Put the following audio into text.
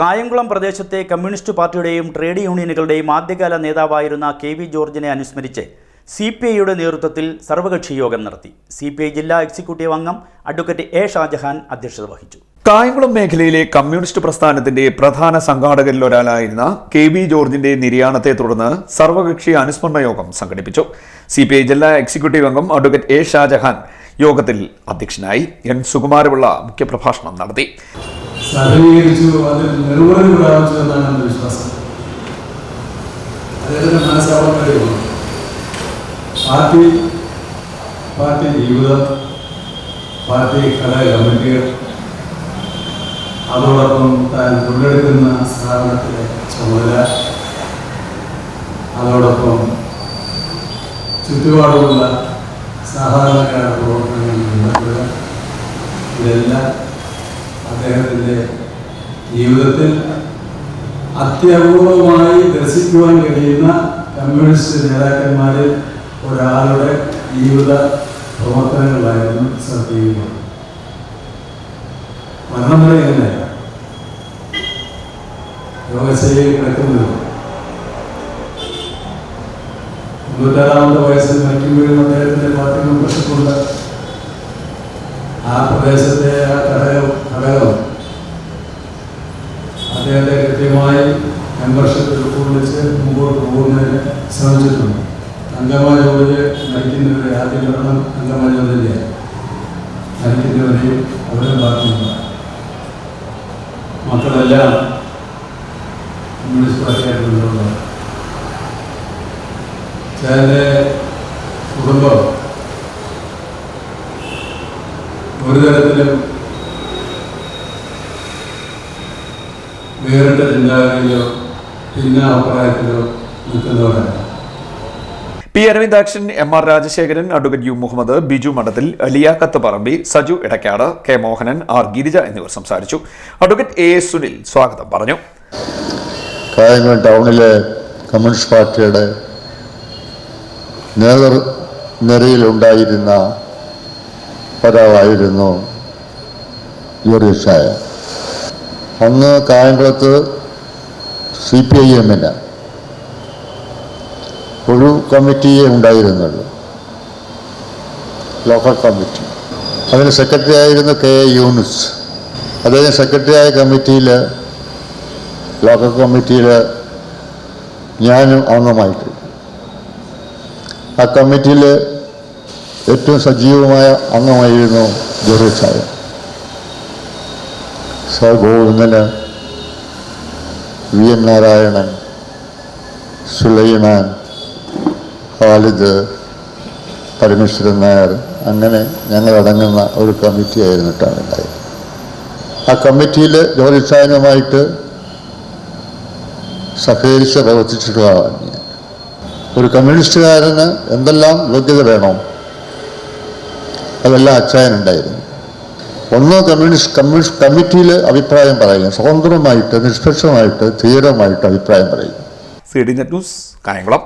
കായംകുളം പ്രദേശത്തെ കമ്മ്യൂണിസ്റ്റ് പാർട്ടിയുടെയും ട്രേഡ് യൂണിയനുകളുടെയും ആദ്യകാല നേതാവായിരുന്ന കെ വി ജോർജിനെ അനുസ്മരിച്ച് സി പി ഐയുടെ നേതൃത്വത്തിൽ സർവകക്ഷി യോഗം നടത്തി. സി പി ഐ ജില്ലാ എക്സിക്യൂട്ടീവ് അംഗം അഡ്വക്കേറ്റ് എ ഷാജഹാൻ അധ്യക്ഷത വഹിച്ചു. കായംകുളം മേഖലയിലെ കമ്മ്യൂണിസ്റ്റ് പ്രസ്ഥാനത്തിന്റെ പ്രധാന സംഘാടകരിൽ ഒരാളായിരുന്ന കെ വി ജോർജിന്റെ നിര്യാണത്തെ തുടർന്ന് സർവകക്ഷി അനുസ്മരണ യോഗം സംഘടിപ്പിച്ചു. സി പി ഐ ജില്ലാ എക്സിക്യൂട്ടീവ് അംഗം അഡ്വക്കേറ്റ് എ ഷാജഹാൻ യോഗത്തിൽ അധ്യക്ഷനായി എൻ സുകുമാരപിള്ള മുഖ്യപ്രഭാഷണം നടത്തി. സഹകരിച്ചു അതിൽ നിർവഹണം പ്രാപിച്ചു എന്നാണ് എന്റെ വിശ്വാസം. അദ്ദേഹത്തിന്റെ മനസ്സിലാവാൻ കഴിയുമോ പാർട്ടി പാർട്ടി ജീവിതം പാർട്ടി കലാ കമ്മിറ്റികൾ അതോടൊപ്പം താൻ തൊഴിലെടുക്കുന്ന സ്ഥാപനത്തിലെ ചുമതല അതോടൊപ്പം ചുറ്റുപാടുമുള്ള സാധാരണക്കാരുടെ പ്രവർത്തനങ്ങളിൽ ബന്ധപ്പെടുക ഇതെല്ലാം അദ്ദേഹത്തിന്റെ ജീവിതത്തിൽ അത്യപൂർവമായി ദർശിക്കുവാൻ കഴിയുന്ന കമ്മ്യൂണിസ്റ്റ് നേതാക്കന്മാരിൽ ഒരാളുടെ ജീവിത പ്രവർത്തനങ്ങളായിരുന്നു സത്യം മരണം വരെ ഇങ്ങനെയല്ല യോഗശൈലിയിൽ കിടക്കുന്നത്. തൊണ്ണൂറ്റാറാമത്തെ വയസ്സിൽ മരിക്കുമ്പോഴും അദ്ദേഹത്തിന്റെ പാർട്ടികൾ പ്രശ്നമുണ്ട്. ആ പ്രദേശത്തെ ആ ഘടകം ശ്രമിച്ചിട്ടുണ്ട് അംഗമായ ജോലിയിൽ നയിക്കുന്നവരെ ആദ്യം വരണം അംഗമായ ജോലിയില്ല നയിക്കുന്നവരെയും അവരെ ബാക്കിയില്ല മക്കളെല്ലാം കമ്മ്യൂണിസ്റ്റ് പാർട്ടിയായിട്ടുള്ള ചില കുടുംബം ഒരു തരത്തിലും വേറിട്ട ചിന്താഗതിയിലോ ഭിന്ന അഭിപ്രായത്തിലോ നിൽക്കുന്നവരല്ല P Aravindakshan M R Rajasekharan advocate U Muhammad Biju Madathil Aliyakkath Parambi Saju Edakkad K Mohanan R Girija എന്നിവർ സംസാരിച്ചു. അഡ്വക്കേറ്റ് എ സുനിൽ സ്വാഗതം പറഞ്ഞു. കായംകുളം ടൗണിലെ കമ്മ്യൂണിസ്റ്റ് പാർട്ടിയുടെ നേതൃ നിരയിലുണ്ടായിരുന്ന ഒരാളായിരുന്നു അന്ന് കായംകുളത്ത് സി പി ഐ എമ്മിന് ഒരു കമ്മിറ്റിയെ ഉണ്ടായിരുന്നുള്ളൂ. Local committee. അതിന് സെക്രട്ടറി ആയിരുന്നു കെ എ യൂനുസ്. അദ്ദേഹം സെക്രട്ടറി ആയ കമ്മിറ്റിയിൽ ലോക്കൽ കമ്മിറ്റിയിൽ ഞാനും അംഗമായിട്ടു. ആ കമ്മിറ്റിയിൽ ഏറ്റവും സജീവമായ അംഗമായിരുന്നു Jori Saha sir Govindan V N Narayanan Sulaiman Khalid Parameswaran Nair അങ്ങനെ ഞങ്ങളടങ്ങുന്ന ഒരു കമ്മിറ്റി ആയിരുന്നിട്ടാണ് ഉണ്ടായത്. ആ കമ്മിറ്റിയിൽ ജോർജ് ചായനുമായിട്ട് സഹകരിച്ച് പ്രവർത്തിച്ചിട്ടുള്ളതാണ് ഞാൻ. ഒരു കമ്മ്യൂണിസ്റ്റുകാരന് എന്തെല്ലാം യോഗ്യത വേണോ അതെല്ലാം അച്ചായനുണ്ടായിരുന്നു. ഒന്ന് കമ്മ്യൂണിസ്റ്റ് കമ്മ്യൂണിസ്റ്റ് കമ്മിറ്റിയിൽ അഭിപ്രായം പറയുക സ്വതന്ത്രമായിട്ട് നിഷ്പക്ഷമായിട്ട് ധീരമായിട്ട് അഭിപ്രായം പറയും സി ഡി ന്യൂസ് കായംകുളം.